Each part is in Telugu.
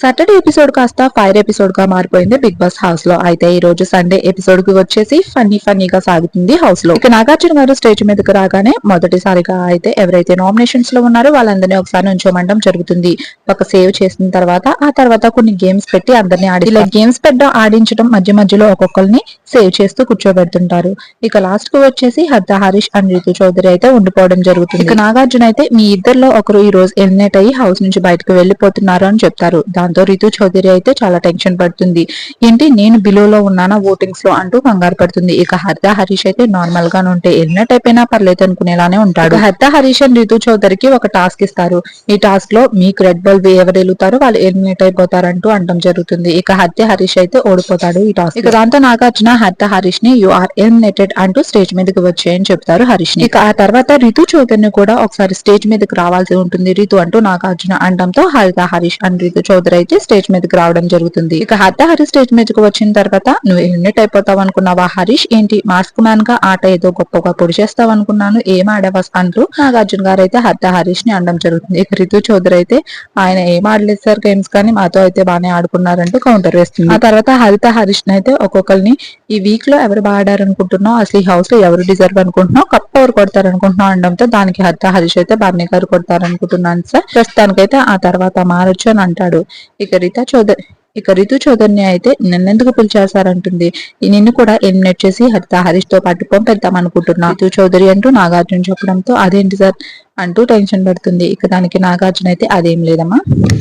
సాటర్డే ఎపిసోడ్ కాస్త ఫైర్ ఎపిసోడ్గా మారిపోయింది బిగ్ బాస్ హౌస్లో. అయితే ఈ రోజు సండే ఎపిసోడ్కి వచ్చేసి ఫన్నీ ఫన్నీగా సాగుతుంది హౌస్లో. ఇక నాగార్జున గారు స్టేజ్ మీదకి రాగానే మొదటిసారిగా అయితే ఎవరైతే నామినేషన్స్లో ఉన్నారో వాళ్ళందరినీ ఒకసారి ఉంచోమండం జరుగుతుంది. ఒక సేవ్ చేసిన తర్వాత ఆ తర్వాత కొన్ని గేమ్స్ పెట్టి అందరినీ ఆడి ఇలా గేమ్స్ పెట్టడం ఆడించడం మధ్య మధ్యలో ఒక్కొక్కరిని సేవ్ చేస్తూ కూర్చోబెడుతుంటారు. ఇక లాస్ట్కు వచ్చేసి హర్ద హరీష్ అండ్ రితు చౌదరి అయితే ఉండిపోవడం జరుగుతుంది. ఇక నాగార్జున అయితే మీ ఇద్దరిలో ఒకరు ఈ రోజు ఎలిమినేట్ అయ్యి హౌస్ నుంచి బయటకు వెళ్ళిపోతున్నారు అని చెప్తారు. దాంతో రితు చౌదరి అయితే చాలా టెన్షన్ పడుతుంది. ఏంటి నేను బిలోలో ఉన్నానా ఓటింగ్స్లో అంటూ కంగారు పడుతుంది. ఇక హర్త హరీష్ అయితే నార్మల్గా ఉంటే ఎలిమినేట్ అయిపోయినా పర్లేదు అనుకునేలానే ఉంటాడు. హర్త హరీష్ అండ్ రితు చౌదరికి ఒక టాస్క్ ఇస్తారు. ఈ టాస్క్లో మీకు రెడ్ బాల్ ఎవరు వెళ్తారో వాళ్ళు ఎలిమినేట్ అయిపోతారంటూ అంటం జరుగుతుంది. ఇక హత్య హరీష్ అయితే ఓడిపోతాడు ఈ టాస్క్ ఇక దాంతో నాగార్జున హర్త హరీష్ని యు ఆర్ ఎలిమినేటెడ్ అంటూ స్టేజ్ మీదకి వచ్చేయని చెప్తారు హరీష్ని ఇక ఆ తర్వాత రితు చౌదరిని కూడా ఒకసారి స్టేజ్ మీదకి రావాల్సి ఉంటుంది. రితు అంటూ నాగార్జున అండంతో హరిత హరీష్ అండ్ రితు చౌదరి అయితే స్టేజ్ మీదకి రావడం జరుగుతుంది. ఇక హరి స్టేజ్ మీదకి వచ్చిన తర్వాత నువ్వు యూనిట్ అయిపోతావు అనుకున్నావా హరీష్? ఏంటి మాస్క్ మ్యాన్గా ఆట ఏదో గొప్పగా పొడి చేస్తావు అనుకున్నాను? ఏం ఆడవా అంటూ నాగార్జున గారు అయితే హర్త హరీష్ని అనడం జరుగుతుంది. ఇక రితు చౌదరి అయితే ఆయన ఏం ఆడలేదు సార్ గేమ్స్ కానీ మాతో అయితే బాగానే ఆడుకున్నారంటూ కౌంటర్ వేస్తుంది. ఆ తర్వాత హరిత హరీష్ని అయితే ఒక్కొక్కరిని ఈ వీక్లో ఎవరు బాగా అనుకుంటున్నావు అసలు ఈ హౌస్లో ఎవరు డిజర్వ్ అనుకుంటున్నావు? కప్ ఎవరు కొడతారు అనుకుంటున్నావు అనడంతో దానికి హరిత హరీష్ అయితే బార్నీ గారు కొడతారు అనుకుంటున్నాను సార్. ప్రస్తుతానికైతే ఆ తర్వాత మారొచ్చు అని అంటాడు. ఇక రీతా చౌదరి ఇక రితు చౌదరిని అయితే నిన్నెందుకు పిలిచేశారంటుంది? ఈ నిన్ను కూడా ఎలిమినేట్ చేసి హరిత హరీష్తో పాటు పంపిద్దాం అనుకుంటున్నా. రితు చౌదరి అంటూ నాగార్జున చెప్పడంతో అదేంటి సార్? అంటూ టెన్షన్ పడుతుంది. ఇక దానికి నాగార్జున అయితే అదేం లేదమ్మా.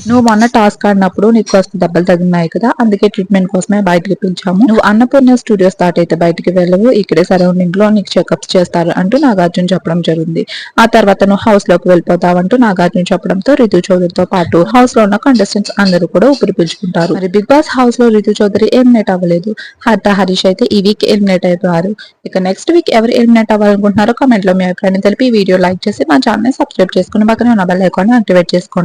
నువ్వు మొన్న టాస్క్ ఆడినప్పుడు నీకు కాస్త దెబ్బలు తగిలినాయి కదా అందుకే ట్రీట్మెంట్ కోసమే బయటకి పిలిచాము. నువ్వు అన్నపూర్ణ స్టూడియో స్టార్ట్ అయితే బయటికి వెళ్ళవు ఇక్కడే సరౌండింగ్లో నీకు చెకప్స్ చేస్తారు అంటూ నాగార్జున చెప్పడం జరిగింది. ఆ తర్వాత నువ్వు హౌస్లోకి వెళ్ళిపోతావంటూ నాగార్జున చెప్పడంతో రితు చౌదరితో పాటు హౌస్లో ఉన్న కంటెస్టెంట్స్ అందరూ కూడా ఊపిరి పీల్చుకుంటారు. మరి బిగ్ బాస్ హౌస్లో రితు చౌదరి ఎలిమినేట్ అవ్వలేదు. హర్త హరీష్ అయితే ఈ వీక్ ఎలిమినేట్ అయిపోయారు. ఇక నెక్స్ట్ వీక్ ఎవరు ఎలిమినేట్ అవ్వాలనుకుంటున్నారో కమెంట్లో మీ అభిప్రాయాన్ని తెలిపి ఈ వీడియో లైక్ చేసి మా ఛానల్ సబ్స్క్రైబ్ చేసుకుని పక్కనే ఉన్న బెల్ ఐకాన్ యాక్టివేట్ చేసుకోండి.